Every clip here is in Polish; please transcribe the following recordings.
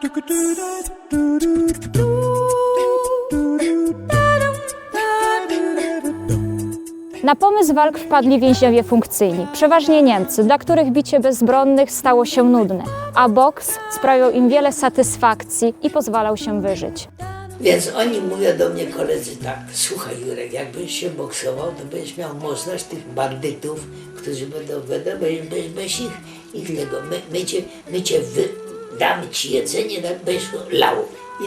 do do do do Na pomysł walk wpadli więźniowie funkcyjni, przeważnie Niemcy, dla których bicie bezbronnych stało się nudne, a boks sprawiał im wiele satysfakcji i pozwalał się wyżyć. Więc oni mówią do mnie koledzy tak, słuchaj Jurek, jakbyś się boksował, to będziesz miał możność tych bandytów, którzy będą, będą będziesz, będziesz, ich, ich tego, my, my cię, my cię wy, damy ci jedzenie, tak będziesz lał.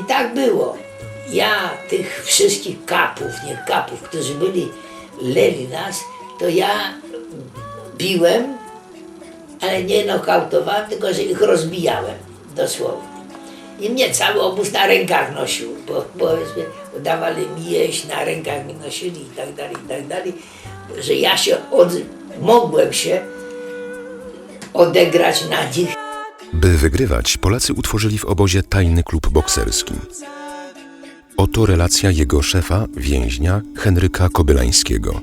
I tak było. Ja tych wszystkich kapów, nie kapów, którzy byli, leli nas, to ja biłem, ale nie nokautowałem, tylko że ich rozbijałem, dosłownie. I mnie cały obóz na rękach nosił, bo powiedzmy, dawali mi jeść, na rękach mi nosili i tak dalej, i tak dalej, że ja się od, mogłem się odegrać na nich. By wygrywać, Polacy utworzyli w obozie tajny klub bokserski. Oto relacja jego szefa, więźnia Henryka Kobylańskiego.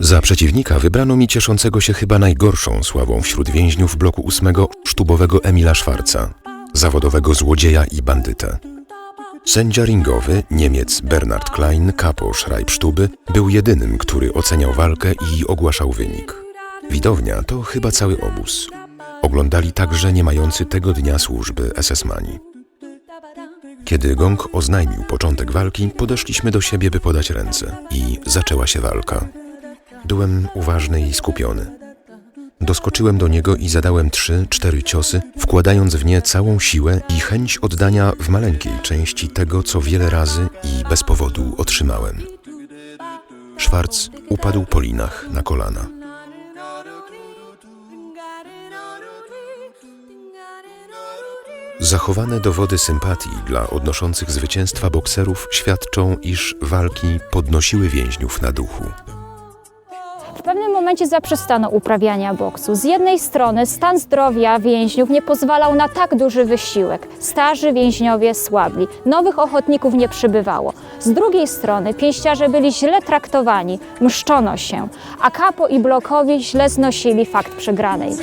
Za przeciwnika wybrano mi cieszącego się chyba najgorszą sławą wśród więźniów bloku ósmego sztubowego Emila Szwarca, zawodowego złodzieja i bandytę. Sędzia ringowy, Niemiec Bernard Klein, kapo Schreibstube, był jedynym, który oceniał walkę i ogłaszał wynik. Widownia to chyba cały obóz. Oglądali także nie mający tego dnia służby SS-mani. Kiedy gong oznajmił początek walki, podeszliśmy do siebie, by podać ręce i zaczęła się walka. Byłem uważny i skupiony. Doskoczyłem do niego i zadałem trzy, cztery ciosy, wkładając w nie całą siłę i chęć oddania w maleńkiej części tego, co wiele razy i bez powodu otrzymałem. Szwarc upadł po linach na kolana. Zachowane dowody sympatii dla odnoszących zwycięstwa bokserów świadczą, iż walki podnosiły więźniów na duchu. W pewnym momencie zaprzestano uprawiania boksu. Z jednej strony stan zdrowia więźniów nie pozwalał na tak duży wysiłek. Starzy więźniowie słabli, nowych ochotników nie przybywało. Z drugiej strony pięściarze byli źle traktowani, mszczono się, a kapo i blokowi źle znosili fakt przegranej.